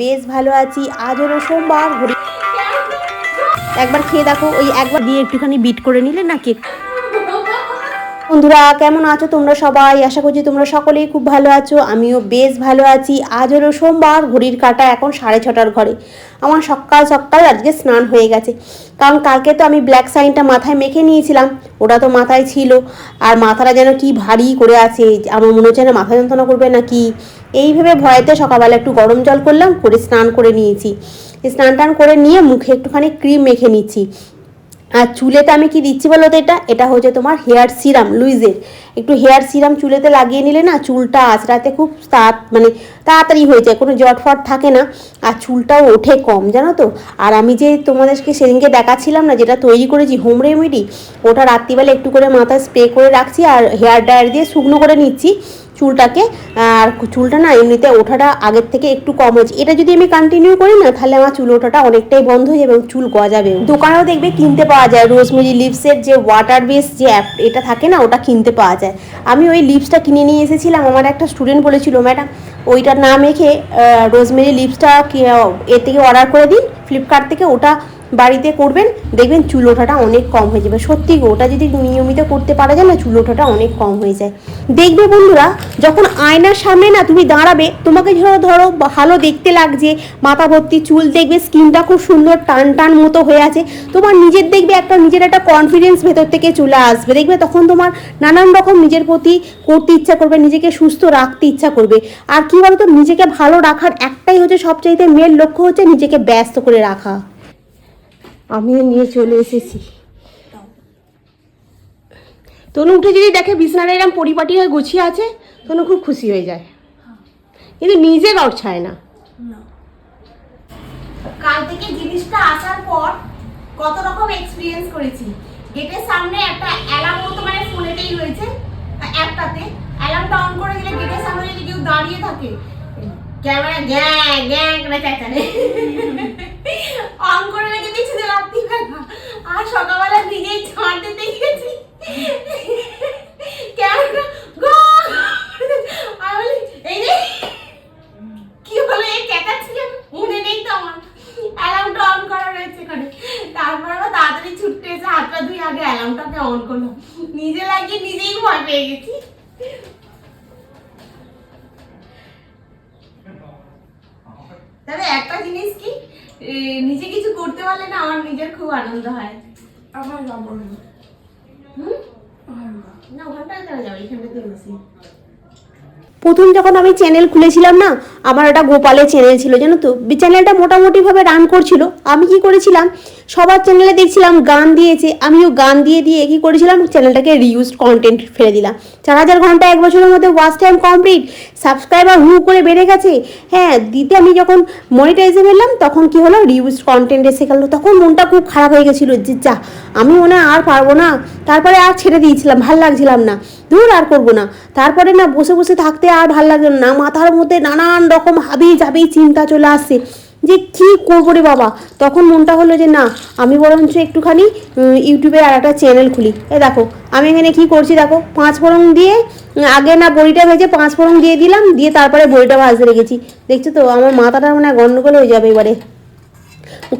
বেশ ভালো আছি। আজ হলো সোমবার একবার খেয়ে দেখো, ওই একবার দিয়ে একটুখানি বিট করে নিলে না কেক বন্ধুরা, কেমন আছো তোমরা সবাই? আশা করছি তোমরা সকলেই খুব ভালো আছো। আমিও বেশ ভালো আছি। আজ হলো সোমবার, ঘড়ির কাটা এখন সাড়ে ছটার ঘরে। আমার সকাল সকাল আজকে স্নান হয়ে গেছে। কারণ কালকে তো আমি ব্ল্যাক সাইনটা মাথায় মেখে নিয়েছিলাম। ওটা তো মাথায় ছিল। আর মাথাটা যেন কি ভারী করে আছে। আমার মনে হচ্ছে না মাথা যন্ত্রণা করবে না কি এইভাবে ভয়েতে সকালবেলা একটু গরম জল করলাম, করে স্নান করে নিয়েছি। স্নান টান করে নিয়ে মুখে একটুখানি ক্রিম মেখে নিচ্ছি। আর চুলেতে আমি কি দিচ্ছি বলো তো এটা? এটা হচ্ছে তোমার হেয়ার সিরাম লুইজের একটু হেয়ার সিরাম চুলেতে লাগিয়ে নিলে না চুলটা আঁচড়াতে খুব তাড় মানে তাড়াতাড়ি হয়ে যায়, কোনো জটফট থাকে না। আর চুলটাও ওঠে কম, জানো তো? আর আমি যে তোমাদেরকে সেদিনকে দেখাচ্ছিলাম না, যেটা তৈরি করেছি হোম রেমেডি ওটা রাত্রিবেলা একটু করে মাথায় স্প্রে করে রাখছি আর হেয়ার ড্রায়ার দিয়ে শুকনো করে নিচ্ছি চুলটাকে। আর চুলটা না এমনিতে ওঠাটা আগের থেকে একটু কম হয়েছে। এটা যদি আমি কন্টিনিউ করি না, তাহলে আমার চুল ওঠাটা অনেকটাই বন্ধ হয়ে যাবে এবং চুল গজাবে দোকানেও দেখবে কিনতে পাওয়া যায়। রোজমেরি লিপসের যে ওয়াটার বেস যে অ্যাপ এটা থাকে না, ওটা কিনতে পাওয়া যায়। আমি ওই লিপসটা কিনে নিয়ে এসেছিলাম। আমার একটা স্টুডেন্ট বলেছিল, ম্যাডাম, ওইটার না রেখে রোজমেরি লিপসটা এ থেকে অর্ডার করে দিন, ফ্লিপকার্ট থেকে ওটা বাড়িতে করবেন, দেখবেন চুল ওঠাটা অনেক কম হয়ে যাবে। সত্যি ওটা যদি নিয়মিত করতে পারা যায় না, চুল ওঠাটা অনেক কম হয়ে যায়। দেখবে বন্ধুরা, যখন আয়নার সামনে না তুমি দাঁড়াবে, তোমাকে ধরো ধরো, ভালো দেখতে লাগছে, মাথা ভর্তি চুল দেখবে, স্কিনটা খুব সুন্দর টান টান মতো হয়ে আছে, তোমার নিজের দেখবে একটা, নিজের একটা কনফিডেন্স ভেতর থেকে চলে আসবে। দেখবে তখন তোমার নানান রকম নিজের প্রতি করতে ইচ্ছা করবে, নিজেকে সুস্থ রাখতে ইচ্ছা করবে। আর কি বলতো, নিজেকে ভালো রাখার একটাই হচ্ছে সবচাইতে মেন লক্ষ্য হচ্ছে নিজেকে ব্যস্ত করে রাখা। আমিও নিয়ে চলে এসেছি। তনু উঠে যদি দেখে বিছানাটা এরকম পরিপাটি হয়ে গুছিয়ে আছে, তনু খুব খুশি হয়ে যায়। কিন্তু নিজে গড়ছায় না। কাল থেকে জিনিসটা আসার পর কত রকম এক্সপিরিয়েন্স করেছি। গেটের সামনে একটা অ্যালার্ম মতো মানে ফোনেতেই রয়েছে অ্যাপটাতে অ্যালার্মটা অন করে দিলে গেটের সামনে যদি কেউ দাঁড়িয়ে থাকে, ক্যামেরা গ্যাং গ্যাং করে চেঁচালে অন করে রেখে দিয়েছি, যে রাত্রিবেলা আর সকালবেলা নিজেই এই রে কি হলো? এই চেঁচাচ্ছিলাম মনে নেই তো আমার। অ্যালার্মটা অন করা রয়েছে এখানে। তারপর আবার তাড়াতাড়ি ছুটতে এসে হাতটা ধুয়ে আগে অ্যালার্মটাকে অন করলাম। নিজে লাগিয়ে নিজেই ভয় পেয়ে গেছি। পারলে না আমার নিজের খুব আনন্দ হয়। আমার যাব না। হুম? না। না ওখানটায় কেন যাবে এখানটাতে বসি। প্রথম যখন আমি চ্যানেল খুলেছিলাম না আমার একটা গোপালের চ্যানেল ছিল, জানো তো? চ্যানেলটা মোটামুটিভাবে রান করছিল। আমি কি করেছিলাম? সবার চ্যানেলে দেখছিলাম গান দিয়েছে। আমিও গান দিয়ে দিয়ে কি করেছিলাম? চ্যানেলটাকে রিউজ কন্টেন্ট ফেলে দিলাম। চার হাজার ঘণ্টা এক বছরের মধ্যে ওয়াচ টাইম কমপ্লিট সাবস্ক্রাইবার হু করে বেড়ে গেছে। হ্যাঁ দিতে আমি যখন মনিটাইজে ফেললাম, তখন কি হলো? রিউজ কন্টেন্ট এসে গেলো। তখন মনটা খুব খারাপ হয়ে গেছিল যে, যা, আমি মনে আর পারব না। তারপরে আর ছেড়ে দিয়েছিলাম, ভালো লাগছিলাম না। দূর আর করব না। তারপরে না, বসে বসে থাকতে আর ভালো লাগল না মাথার মধ্যে নানান রকম হাবি জাবি চিন্তা চলে আসছে। যে কি করব রে বাবা? তখন মনটা হলো যে না, আমি বরঞ্চ একটুখানি ইউটিউবে আর একটা চ্যানেল খুলি। এ দেখো, আমি এখানে কি করছি দেখো? পাঁচ ফোড়ন দিয়ে আগে না বড়িটা ভেজে পাঁচ ফোড়ন দিয়ে দিলাম, দিয়ে তারপরে বড়িটা ভাজতে রেখেছি। দেখছ তো, আমার মাথাটা মানে গন্ডগোল হয়ে যাবে এবারে।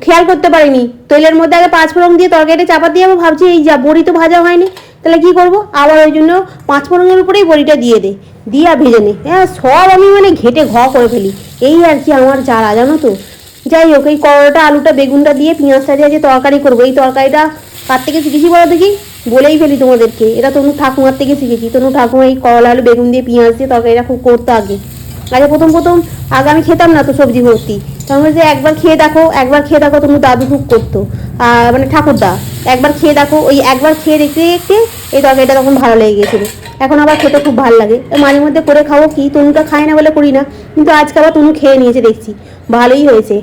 খেয়াল করতে পারিনি। তেলের মধ্যে আগে পাঁচ ফোড়ন দিয়ে তরকারিটা চাপা দিয়ে আমি ভাবছি, এই যা বড়ি তো ভাজা হয়নি, তাহলে কি করব? আবার ওই জন্য পাঁচ ফোড়নের উপরেই বড়িটা দিয়ে দে, দিয়ে ভেজে নে। হ্যাঁ সব আমি মানে ঘেটে ঘ করে ফেলি। এই আর কি আমার চারা জানো তো? যাই হোক, এই করলাটা, আলুটা, বেগুনটা দিয়ে পেঁয়াজটা দিয়ে যে তরকারি করব। এই তরকারিটা কার থেকে শিখেছি বলো দেখি? বলেই ফেলি তোমাদেরকে। এটা তনু ঠাকুমার থেকে শিখেছি। তনু ঠাকুমা এই করলা, আলু, বেগুন দিয়ে পেঁয়াজ দিয়ে তরকারিটা খুব করতো আগে। আগে প্রথম প্রথম, আগে আমি খেতাম না তো সবজি ভর্তি। তখন যে একবার খেয়ে দেখো, একবার খেয়ে দেখো তুমি দাদু খুব করতো। মানে ঠাকুরদা, একবার খেয়ে দেখো, ওই একবার খেয়ে দেখতে দেখতে এই তরকারিটা তখন ভালো লেগে গেছিল। এখন আবার খেতে খুব ভালো লাগে। মাঝে মধ্যে করে খাব কি? তনুটা খায় না বলে করি না। কিন্তু আজকে আবার তনু খেয়ে নিয়েছে, দেখছি। ভালোই হয়েছে।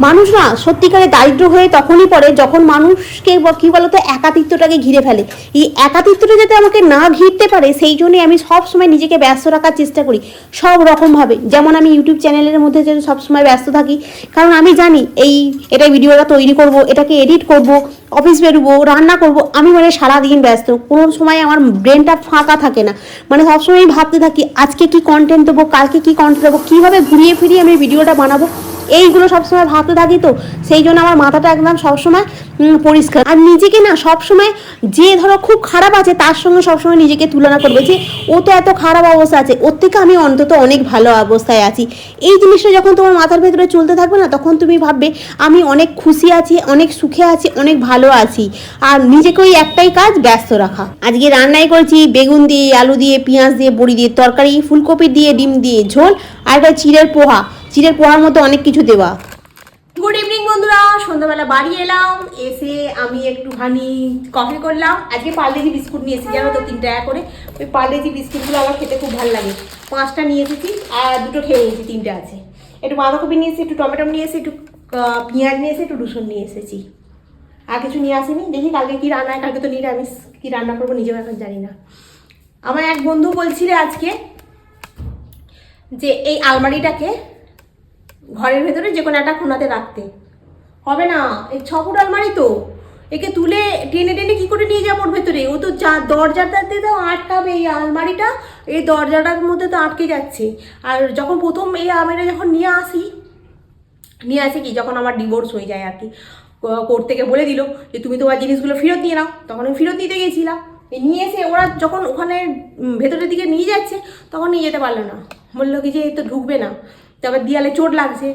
মানুষ না সত্যিকারে দারিদ্র হয়ে তখনই পড়ে যখন মানুষকে কি বলতো একাতিত্বটাকে ঘিরে ফেলে। এই একাতিত্বটা যাতে আমাকে না ঘিরতে পারে, সেই জন্যই আমি সব সময় নিজেকে ব্যস্ত রাখার চেষ্টা করি। সব রকমভাবে। যেমন আমি ইউটিউব চ্যানেলের মধ্যে যে সবসময় ব্যস্ত থাকি, কারণ আমি জানি এই এটা ভিডিওটা তৈরি করব, এটাকে এডিট করব অফিস বেরোবো, রান্না করব, আমি মানে সারাদিন ব্যস্ত। কোনো সময় আমার ব্রেনটা ফাঁকা থাকে না। মানে সবসময় ভাবতে থাকি, আজকে কি কন্টেন্ট দেবো, কালকে কি কন্টেন্ট দেবো, কীভাবে ঘুরিয়ে ফিরিয়ে আমি ভিডিওটা বানাবো? এইগুলো সবসময় ভাবতে থাকি তো, সেই জন্য আমার মাথাটা একদম সবসময় পরিষ্কার। আর নিজেকে না সবসময় যে ধরো খুব খারাপ আছে, তার সঙ্গে সবসময় নিজেকে তুলনা করবে। যে ও তো এত খারাপ অবস্থা আছে, ওর থেকে আমি অন্তত অনেক ভালো অবস্থায় আছি। এই জিনিসটা যখন তোমার মাথার ভেতরে চলতে থাকবে না, তখন তুমি ভাববে, আমি অনেক খুশি আছি, অনেক সুখে আছি, অনেক ভালো আছি। আর নিজেকে ওই একটাই কাজ, ব্যস্ত রাখা। আজকে রান্নাই করেছি, বেগুন দিয়ে, আলু দিয়ে, পেঁয়াজ দিয়ে, বড়ি দিয়ে, তরকারি, ফুলকপি দিয়ে, ডিম দিয়ে, ঝোল, আর একটা চিড়ের পোহা। চিড়ের পোহার মতো অনেক কিছু দেওয়া। গুড ইভিনিং বন্ধুরা। সন্ধ্যাবেলা বাড়ি এলাম, এসে আমি একটুখানি কফি করলাম। আজকে পার্লেজি বিস্কুট নিয়ে এসেছি, জানো তো, তিন টাকা করে। ওই পার্লেজি বিস্কুটগুলো আমার খেতে খুব ভালো লাগে। পাঁচটা নিয়ে এসেছি, আর দুটো খেয়ে নিয়েছি, তিনটে আছে। একটু বাঁধাকপি নিয়ে এসেছি, একটু টমেটো নিয়ে এসেছি, একটু পেঁয়াজ নিয়ে এসে একটু রসুন নিয়ে এসেছি। আর কিছু নিয়ে আসিনি। দেখি কালকে কী রান্না হয়, কালকে তো নিরামিষ। কী রান্না করব নিজেও এখন জানি না। আমার এক বন্ধু বলছিল আজকে যে এই আলমারিটাকে ঘরের ভেতরে যে কোনো একটা কোনাতে রাখতে। হবে না, এই ছ ফুট আলমারি তো। একে তুলে টেনে টেনে কি করে নিয়ে যাব ওর ভেতরে? ও তো যা, দরজাটাতে তো আটকাবে এই আলমারিটা, এই দরজাটার মধ্যে তো আটকে যাচ্ছে। আর যখন প্রথম এই আলমারিটা যখন নিয়ে আসি নিয়ে আসি কি, যখন আমার ডিভোর্স হয়ে যায় আর কি। কোর্ট থেকে বলে দিল যে, তুমি তোমার জিনিসগুলো ফেরত নিয়ে নাও। তখন আমি ফেরত দিতে গেছিলাম। নিয়ে এসে ওরা যখন ওখানে ভেতরের দিকে নিয়ে যাচ্ছে, তখন নিয়ে যেতে পারল না। বলল কি যে, এ তো ঢুকবে না। তারপর দেয়ালে চোট লাগছে,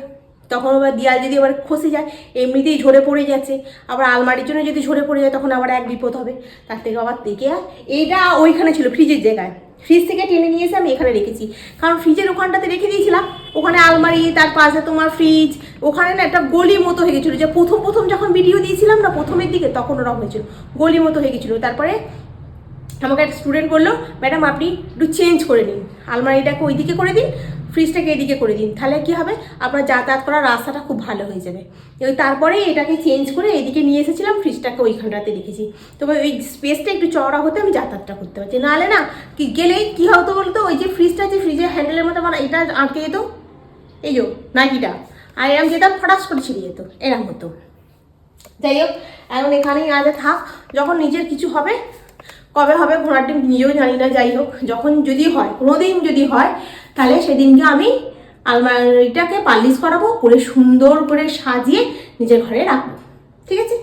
তখন আবার দেয়াল যদি আবার খসে যায়, এমনিতেই ঝরে পড়ে যাচ্ছে। আবার আলমারির জন্য যদি ঝরে পড়ে যায়, তখন আবার এক বিপদ হবে। তার থেকে আবার দেখে আর এইটা ওইখানে ছিল, ফ্রিজের জায়গায়। ফ্রিজ থেকে টেনে নিয়ে এসে আমি এখানে রেখেছি। কারণ ফ্রিজের ওখানটাতে রেখে দিয়েছিলাম, ওখানে আলমারি, তার পাশে তোমার ফ্রিজ, ওখানে না একটা গলি মতো হয়ে গেছিল। যে প্রথম প্রথম যখন ভিডিও দিয়েছিলাম না, প্রথমের দিকে তখন ওরকম হয়েছিল গলি মতো হয়ে গেছিল। তারপরে আমাকে একটা স্টুডেন্ট বলল ম্যাডাম আপনি একটু চেঞ্জ করে নিন। আলমারিটাকে ওইদিকে করে দিন ফ্রিজটাকে এদিকে করে দিন। তাহলে কি হবে? আপনার যাতায়াত করার রাস্তাটা খুব ভালো হয়ে যাবে। ওই তারপরে এটাকে চেঞ্জ করে এদিকে নিয়ে এসেছিলাম, ফ্রিজটাকে ওইখানটাতে রেখেছি। তবে ওই স্পেসটা একটু চওড়া হতে আমি যাতায়াতটা করতে পারছি। নাহলে না, কি গেলেই কী হতো বলতো? ওই যে ফ্রিজটা যে ফ্রিজের হ্যান্ডেলের মতো আমার এটা আটকে যেত। এই যো নাইকিটা আর এরম যেতাম, ফটাস করে ছিঁড়ে যেত। এরম হতো। যাই হোক, এখন এখানেই আজ থাক। যখন নিজের কিছু হবে কবে হবে ঘোড়ার ডিম নিজেও জানি না, যাই হোক, যখন যদি হয়, কোনোদিন যদি হয়, তাহলে সেদিনকে আমি আলমারিটাকে পালিশ করাবো, করে সুন্দর করে সাজিয়ে নিজের ঘরে রাখব। ঠিক আছে?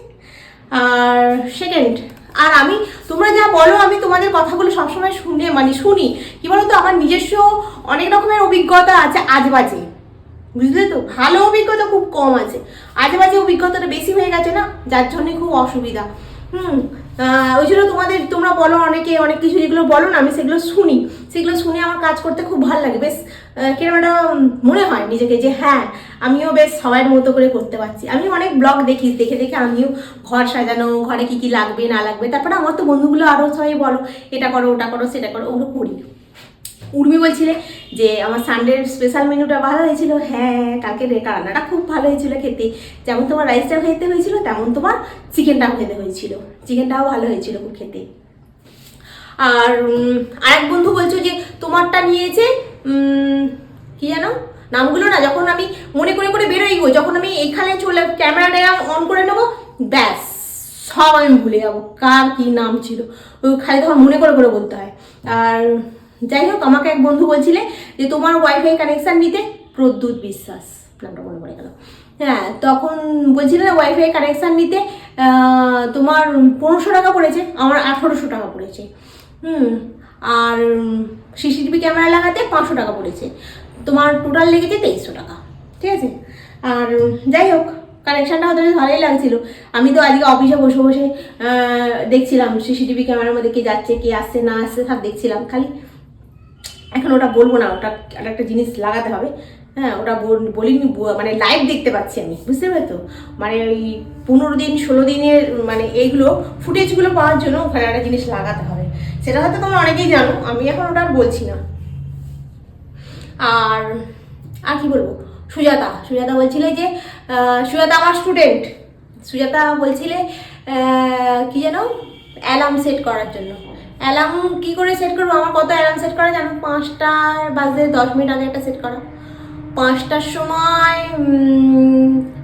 আর সেকেন্ড আর আমি, তোমরা যা বলো, আমি তোমাদের কথাগুলো সবসময় শুনে মানে শুনি। কি বলো তো আমার নিজস্ব অনেক রকমের অভিজ্ঞতা আছে আজ বাজে বুঝলে তো? ভালো অভিজ্ঞতা খুব কম আছে। আজে বাজে অভিজ্ঞতাটা বেশি হয়ে গেছে না? যার জন্যে খুব অসুবিধা। হুম ওই জন্য তোমাদের, তোমরা বলো অনেকে, অনেক কিছু যেগুলো বলো না, আমি সেগুলো শুনি। সেগুলো শুনে আমার কাজ করতে খুব ভালো লাগে। বেশ কীরকম একটা মনে হয় নিজেকে যে হ্যাঁ আমিও বেশ সবাইয়ের মতো করে করতে পারছি। আমি অনেক ব্লগ দেখি, দেখে দেখে আমিও ঘর সাজানো, ঘরে কি কি লাগবে, না লাগবে। তারপরে আমার তো বন্ধুগুলো আরও সবাই বলো, এটা করো, ওটা করো, সেটা করো, ওগুলো করি। উর্মি বলছিলে যে আমার সানডের স্পেশাল মেনুটা ভালো হয়েছিল। হ্যাঁ কালকে রান্নাটা খুব ভালো হয়েছিল খেতে। যেমন তোমার রাইসটা খেতে হয়েছিল, তেমন তোমার চিকেনটাও খেতে হয়েছিল। চিকেনটাও ভালো হয়েছিল খুব খেতে। আর আরেক বন্ধু বলছো যে তোমারটা নিয়েছে কি জানো নামগুলো না, যখন আমি মনে করে করে বেরোই যখন আমি এখানে চলে ক্যামেরাটা অন করে নেব, ব্যাস, সব আমি ভুলে যাব, কার কি নাম ছিল। খালি তখন মনে করে করে বলতে হয়। আর যাই হোক আমাকে এক বন্ধু বলছিলে যে তোমার ওয়াইফাই কানেকশান নিতে প্রদ্যুৎ বিশ্বাস। নামটা মনে পড়ে গেল। হ্যাঁ তখন বলছিলে না ওয়াইফাই কানেকশান নিতে তোমার পনেরোশো টাকা পড়েছে, আমার আঠারোশো টাকা পড়েছে। হুম, আর সিসিটিভি ক্যামেরা লাগাতে পাঁচশো টাকা পড়েছে। তোমার টোটাল লেগেছে তেইশশো টাকা। ঠিক আছে? আর যাই হোক কানেকশানটা হয়তো ভালোই লাগছিল। আমি তো আজকে অফিসে বসে বসে দেখছিলাম সিসিটিভি ক্যামেরার মধ্যে কে যাচ্ছে, কে আসছে, না আসছে, সব দেখছিলাম খালি। এখন ওটা বলব না, ওটা একটা জিনিস লাগাতে হবে। হ্যাঁ ওটা বল- বলিনি মানে লাইভ দেখতে পাচ্ছি আমি, বুঝতে পারছ তো? মানে ওই পনেরো দিন, ষোলো দিনের মানে এইগুলো ফুটেজগুলো পাওয়ার জন্য ওখানে একটা জিনিস লাগাতে হবে। সেটা হয়তো তোমরা অনেকেই জানো, আমি এখন ওটা বলছি না। আর আর কি বলব? সুজাতা সুজাতা বলছিলে যে সুজাতা আমার স্টুডেন্ট সুজাতা বলছিলে কি যেন অ্যালার্ম সেট করার জন্য। অ্যালার্ম কি করে সেট করব? আমার কত অ্যালার্ম সেট করা জানো? পাঁচটার বাজে দশ মিনিট আগে একটা সেট করা। পাঁচটার সময়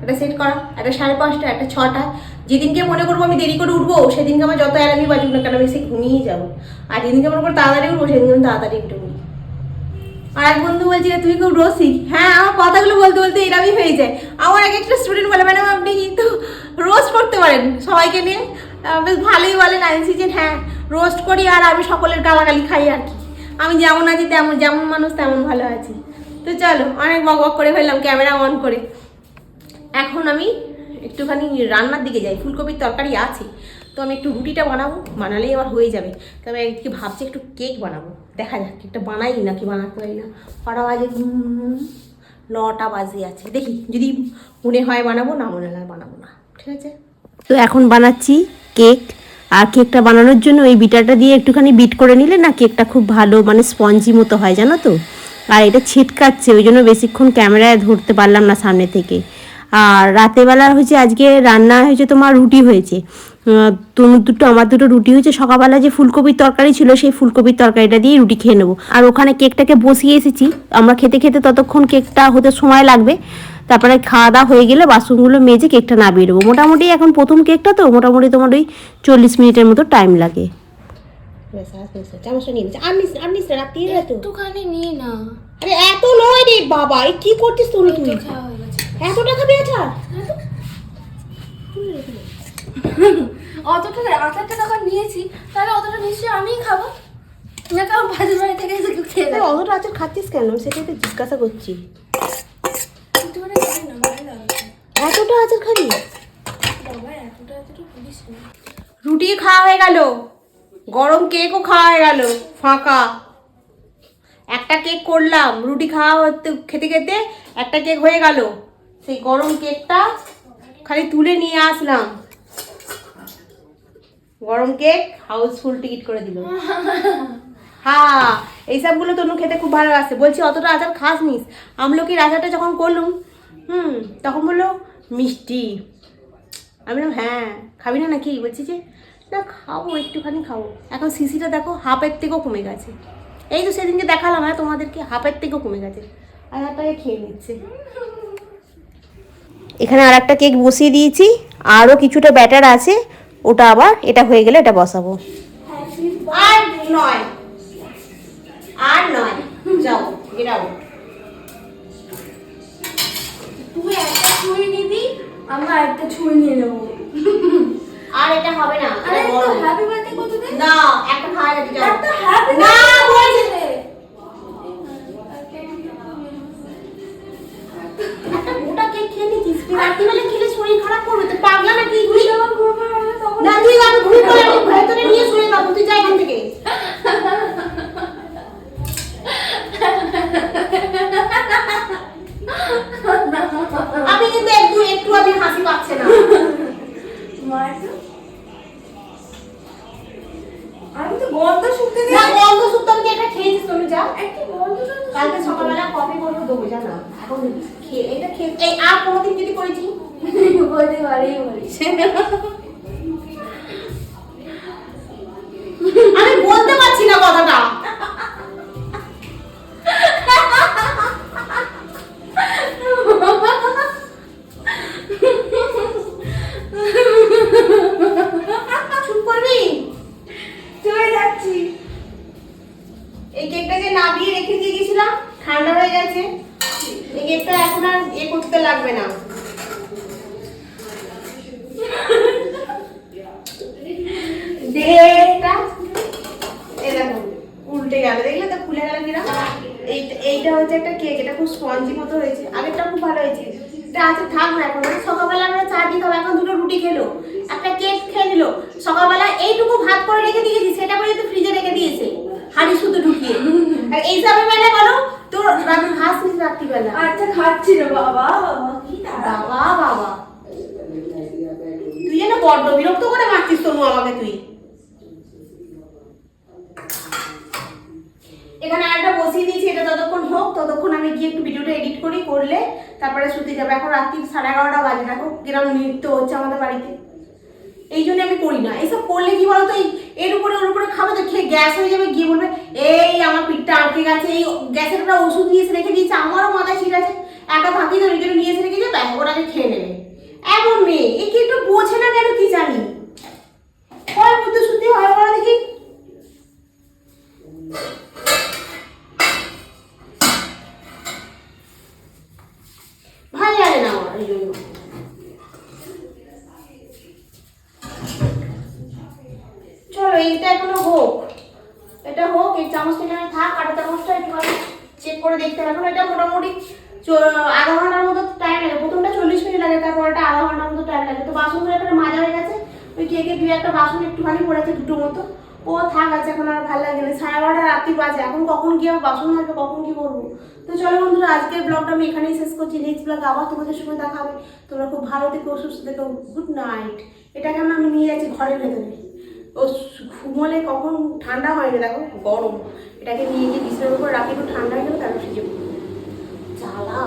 একটা সেট করা। একটা সাড়ে পাঁচটা, একটা ছটা। যেদিনকে মনে করব আমি দেরি করে উঠবো, সেদিনকে আমার যত অ্যালার্মই বাজুক না কেন আমি সে ঘুমিয়েই যাব। আর যেদিনকে মনে করব তাড়াতাড়ি উঠবো, সেদিনকে আমি তাড়াতাড়ি উঠে পড়ি আর এক বন্ধু বলছিল তুমি খুব রসিক। হ্যাঁ আমার কথাগুলো বলতে বলতে এরমই হয়ে যায়। আমার এক একটা স্টুডেন্ট বলে ম্যাডাম আপনি কিন্তু রোস্ট করতে পারেন। সবাইকে নিয়ে বেশ ভালোই বলেন আইসি যে হ্যাঁ। রোস্ট করি আর আমি সকলের গালাগালি খাই আর কি। আমি যেমন আছি তেমন যেমন মানুষ তেমন ভালো আছি। তো চলো, অনেক বক বক করে ফেললাম, ক্যামেরা অন করে। এখন আমি একটুখানি রান্নার দিকে যাই। ফুলকপির তরকারি আছে, তো আমি একটু রুটিটা বানাবো, বানালেই আবার হয়ে যাবে। তবে একটু ভাবছি একটু কেক বানাবো। দেখা যাক, কেকটা বানাই না কি বানাতে পারি না। কটা বাজে নটা বাজে আছে। দেখি, যদি মনে হয় বানাবো, না মনে হয় বানাবো না। ঠিক আছে? তো এখন বানাচ্ছি কেক। আর কেকটা বানানোর জন্য এই বিটারটা দিয়ে একটুখানি বিট করে নিলে না কেকটা খুব ভালো মানে স্পঞ্জি মতো হয় জানো তো? আর এটা ছিটকাচ্ছে ওই জন্য বেশিক্ষণ ক্যামেরায় ধরতে পারলাম না সামনে থেকে। আর রাতেবেলা হয়েছে আজকে রান্না হয়েছে তোমার রুটি হয়েছে। আহ, দুটো আমার দুটো রুটি হয়েছে সকালবেলা যে ফুলকপির তরকারি ছিল সেই ফুলকপির তরকারিটা দিয়ে রুটি খেয়ে নেব। আর ওখানে কেকটাকে বসিয়ে এসেছি আমরা খেতে খেতে ততক্ষণ কেকটা হতে সময় লাগবে। তারপরে খাওয়া দাওয়া হয়ে গেলে বাসনগুলো মেজে কেকটা নামিয়ে দেবো মোটামুটি এখন প্রথম কেকটা তো মোটামুটি তোমার ওই চল্লিশ মিনিটের মতো টাইম লাগে। আর এত নয় রে বাবা কি করছিস তুই? অতটা আচারটা টাকা নিয়েছি তাহলে অতটা নিশ্চয়ই আমিই খাব। না কারণ বাজার বাড়ি থেকে এসে খেয়ে অতটা আচার খাচ্ছিস কেন? সেটাই তো জিজ্ঞাসা করছি একটুখানি খাই না ভালো লাগছে এতটা আচার খাবি বাবা এতটা এতটা বলিস না রুটি খাওয়া হয়ে গেল। গরম কেকও খাওয়া হয়ে গেল। ফাঁকা। একটা কেক করলাম, রুটি খাওয়া হতে, খেতে খেতে একটা কেক হয়ে গেল। সেই গরম কেকটা খালি তুলে নিয়ে আসলাম। গরম কেক হাউসফুল টিকিট করে দিল। হ্যাঁ এইসবগুলো তনু খেতে খুব ভালোবাসে। বলছি, অতটা আচার খাস নিস আমলকির আচারটা যখন করলুম, হুম, তখন বলল, মিষ্টি। আমি বললাম হ্যাঁ খাবি না নাকি? বলছি যে, না, খাব, একটুখানি খাব। এখন সিসিটা দেখো, হাফের থেকেও কমে গেছে। এই তো সেদিনকে দেখালাম হ্যাঁ তোমাদেরকে হাফের থেকেও কমে গেছে। আর আধারটাকে খেয়ে নিচ্ছে। এখানে আর একটা কেক বসিয়ে দিয়েছি, আরও কিছুটা ব্যাটার আছে, ওটা আবার, এটা হয়ে গেলে এটা বসাবো। আর নয়। আর নয়। যাও তুই একটা নিবি আমরা একটা ছুরি নিয়ে নেব। আর এটা হবে না। আরে তো। হ্যাপি বার্থডে কত দিন? না একটা খাওয়া যাবে যাও একটা হ্যাপি না বলছি একটা মোটা কেক খেয়ে তুই রাত্রিবেলা খেলে শরীর খারাপ করবে? তো পাগলা নাকি তুই না তুই আমি ঘুমিয়ে পড়ে আমি ভেতরে নিয়ে শুয়ে যাব তুই যা এখান থেকে আমি কিন্তু একটু একটু আমি হাসি পাচ্ছে না আমি তো গন্ধ শুনতে না গন্ধ শুকতে আমি এটা খেয়েছিস তুমি যা একটু গন্ধ কালকে সকালবেলা কফি করব দেবো জানা এখন খেয়ে এটা খেয়ে এই আর কোনোদিন যদি করেছি বলতে পারি বলি আমি হচ্ছে একটা কেক এটা খুব স্পঞ্জি মতো হয়েছে আগেরটা খুব ভালো হয়েছে। এটা আছে থাক না এখন সকালবেলা আমরা চা দিয়ে খাব এখন দুটো রুটি খেলো একটা কেক খেয়ে নিল সকালবেলা এইটুকু ভাত করে রেখে দিয়েছি সেটা পর্যন্ত ফ্রিজে রেখে দিয়েছে হাড়ি শুধু ঢুকিয়ে। আর এই সবের বেলা বলো তোর রাতে ঘাস নিস রাত্রিবেলা। আচ্ছা খাচ্ছি না বাবা বাবা বাবা। তুই যেন বড্ড বিরক্ত করে মারছিস তনু আমাকে তুই এখানে আরেকটা বসিয়ে দিয়েছি এটা যতক্ষণ হোক ততক্ষণ আমি গিয়ে একটু ভিডিওটা এডিট করি, করলে তারপরে শুতে যাব। এখন রাত্রি সাড়ে এগারোটা বাজে। দেখো কিরম নৃত্য হচ্ছে আমাদের বাড়িতে। এই জন্য আমি করি না। এইসব করলে কি বলতো? এই, এর উপরে ওর উপরে খাবে তো খেয়ে গ্যাস হয়ে যাবে, গিয়ে বলবে, এই, আমার পিঠটা আটকে গেছে। এই গ্যাসের একটা ওষুধ নিয়ে এসে রেখে দিয়েছে। আমারও মাথায় ঠিক আছে। একা থাকি তো নিজের নিয়ে এসে রেখে যাবে ওটাকে খেয়ে নেবে। এমন মেয়ে, এ কি একটু বোঝে না কেন কি জানি? হয় বুদ্ধ শুদ্ধি, হয় বলো দেখি। চলো, এইটা এখনও হোক। এটা হোক, এই চামচটা আমি থাক, আটা চামচটা একটু চেক করে দেখতে হবে এটা মোটামুটি আধা ঘণ্টার মতো টাইম লাগে। প্রথমটা চল্লিশ মিনিট লাগে তারপর এটা আধা ঘণ্টার মতো টাইম লাগে। তো বাসনগুলো একটা মাজা হয়ে গেছে। ওই কেকের দু একটা বাসন একটুখানি পড়েছে দুটো মতো। ও থাক আছে এখন আর ভালো লাগে না। সাড়ে বারোটা, রাত্রি বাজে। এখন কখন গিয়ে বাসন মাজবো, কখন কি করব? তো চলো বন্ধুরা, আজকের ব্লগটা আমি এখানেই শেষ করছি। নেক্সট ব্লগ আবার তোমাদের সঙ্গে দেখা হবে। তোমরা খুব ভালো থেকো, সুস্থ থেকো। গুড নাইট এটাকে আমি আমি নিয়ে যাচ্ছি ঘরের ভেতরে। ও ঘুমলে কখন ঠান্ডা হয়নি দেখো, গরম। এটাকে নিয়ে গিয়ে বিছানার উপর রাখি, একটু ঠান্ডা হয়ে গেলে তারপর সেজে জ্বালা।